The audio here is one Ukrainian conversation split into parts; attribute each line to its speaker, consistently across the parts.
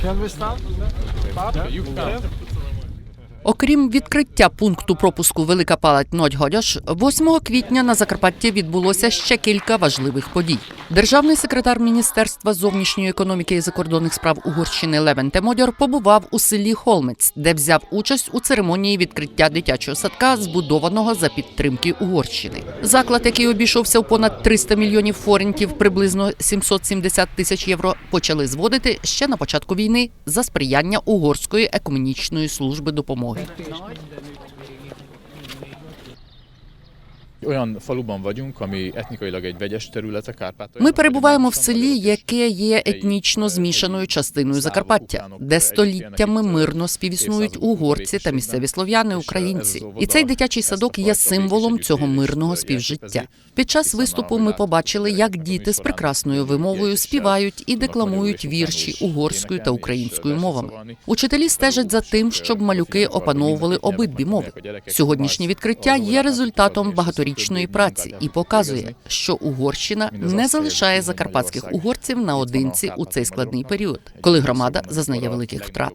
Speaker 1: Can we start? Bob? Yeah, you can.
Speaker 2: Окрім відкриття пункту пропуску Велика Палать Нодьгодяш, 8 квітня на Закарпатті відбулося ще кілька важливих подій. Державний секретар Міністерства зовнішньої економіки і закордонних справ Угорщини Левен Темодьор побував у селі Холмець, де взяв участь у церемонії відкриття дитячого садка, збудованого за підтримки Угорщини. Заклад, який обійшовся в понад 300 мільйонів форентів, приблизно 770 тисяч євро, почали зводити ще на початку війни за сприяння угорської екуменічної служби допомоги. Tem texto.
Speaker 3: Olyan faluban vagyunk, ami etnikailag egy vegyes terület a Kárpátalján.
Speaker 2: Ми перебуваємо в селі, яке є етнічно змішаною частиною Закарпаття, де століттями мирно співіснують угорці та місцеві слов'яни, українці. І цей дитячий садок є символом цього мирного співжиття. Під час виступу ми побачили, як діти з прекрасною вимовою співають і декламують вірші угорською та українською мовами. Учителі стежать за тим, щоб малюки опановували обидві мови. Сьогоднішнє відкриття є результатом багаторічної праці і показує, що Угорщина не залишає закарпатських угорців наодинці у цей складний період, коли громада зазнає великих втрат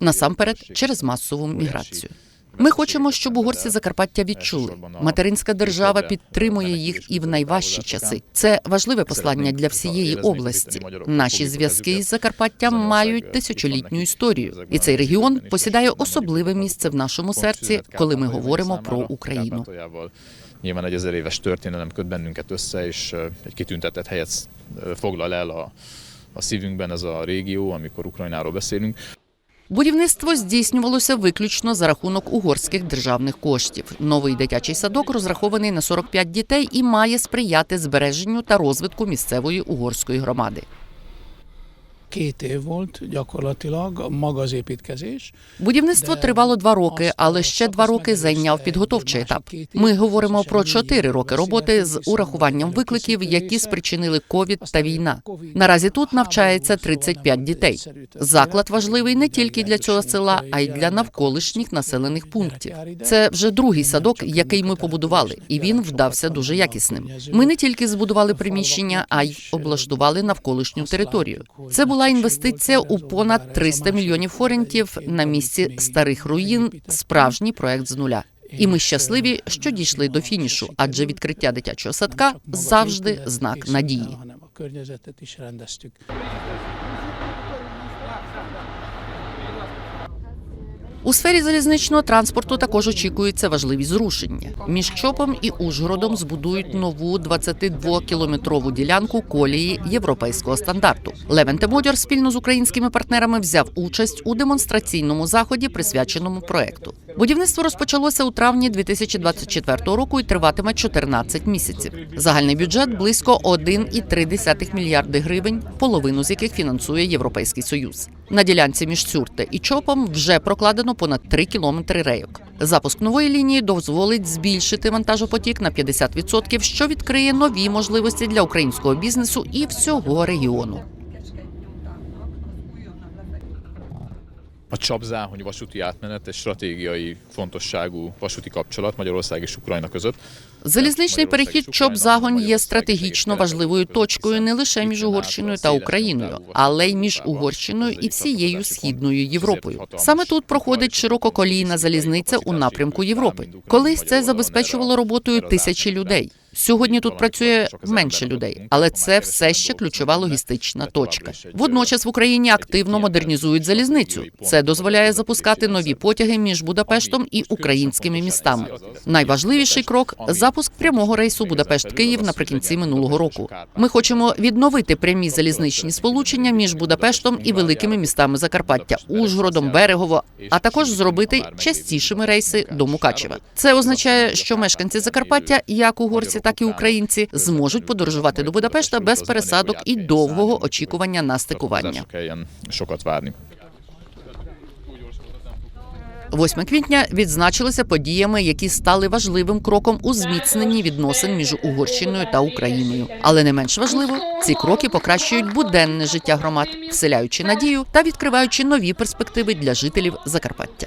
Speaker 2: насамперед через масову міграцію. Ми хочемо, щоб угорці Закарпаття відчули. Материнська держава підтримує їх і в найважчі часи. Це важливе послання для всієї області. Наші зв'язки із Закарпаттям мають тисячолітню історію, і цей регіон посідає особливе місце в нашому серці, коли ми говоримо про Україну.
Speaker 3: Nyilván egy ezer éves történelem köt bennünket össze, és egy kitüntetett helyet foglal el a, a szívünkben ez a régió, amikor Ukrajnáról beszélünk.
Speaker 2: Будівництво здійснювалося виключно за рахунок угорських державних коштів. Новий дитячий садок розрахований на 45 дітей і має сприяти збереженню та розвитку місцевої угорської громади.
Speaker 4: Két év volt gyakorlatilag maga az építkezés.
Speaker 2: Будівництво тривало два роки, але ще два роки зайняв підготовчий етап. Ми говоримо про чотири роки роботи з урахуванням викликів, які спричинили ковід та війна. Наразі тут навчається 35 дітей. Заклад важливий не тільки для цього села, а й для навколишніх населених пунктів. Це вже другий садок, який ми побудували, і він вдався дуже якісним. Ми не тільки збудували приміщення, а й облаштували навколишню територію. Це була інвестиція у понад 300 мільйонів форентів на місці старих руїн. Справжній проект з нуля. І ми щасливі, що дійшли до фінішу, адже відкриття дитячого садка завжди знак надії. У сфері залізничного транспорту також очікується важливі зрушення. Між Чопом і Ужгородом збудують нову 22-кілометрову ділянку колії європейського стандарту. Левен Темодяр спільно з українськими партнерами взяв участь у демонстраційному заході, присвяченому проекту. Будівництво розпочалося у травні 2024 року і триватиме 14 місяців. Загальний бюджет близько 1,3 мільярди гривень, половину з яких фінансує Європейський Союз. На ділянці між Цюрте і Чопом вже прокладено понад 3 кілометри рейок. Запуск нової лінії дозволить збільшити вантажопотік на 50%, що відкриє нові можливості для українського бізнесу і всього регіону.
Speaker 3: A Csapzáhony vasúti átmenet egy stratégiai fontosságú vasúti kapcsolat Magyarország és Ukrajna között.
Speaker 2: Залізничний перехід Чоп-Загонь є стратегічно важливою точкою не лише між Угорщиною та Україною, але й між Угорщиною і всією східною Європою. Саме тут проходить ширококолійна залізниця у напрямку Європи. Колись це забезпечувало роботою тисячі людей. Сьогодні тут працює менше людей, але це все ще ключова логістична точка. Водночас в Україні активно модернізують залізницю. Це дозволяє запускати нові потяги між Будапештом і українськими містами. Найважливіший крок запуск прямого рейсу Будапешт-Київ наприкінці минулого року. Ми хочемо відновити прямі залізничні сполучення між Будапештом і великими містами Закарпаття, Ужгородом, Берегово, а також зробити частішими рейси до Мукачева. Це означає, що мешканці Закарпаття, як угорці, так і українці, зможуть подорожувати до Будапешта без пересадок і довгого очікування на стикування.
Speaker 3: Sokat várni.
Speaker 2: 8 квітня відзначилися подіями, які стали важливим кроком у зміцненні відносин між Угорщиною та Україною. Але не менш важливо, ці кроки покращують буденне життя громад, вселяючи надію та відкриваючи нові перспективи для жителів Закарпаття.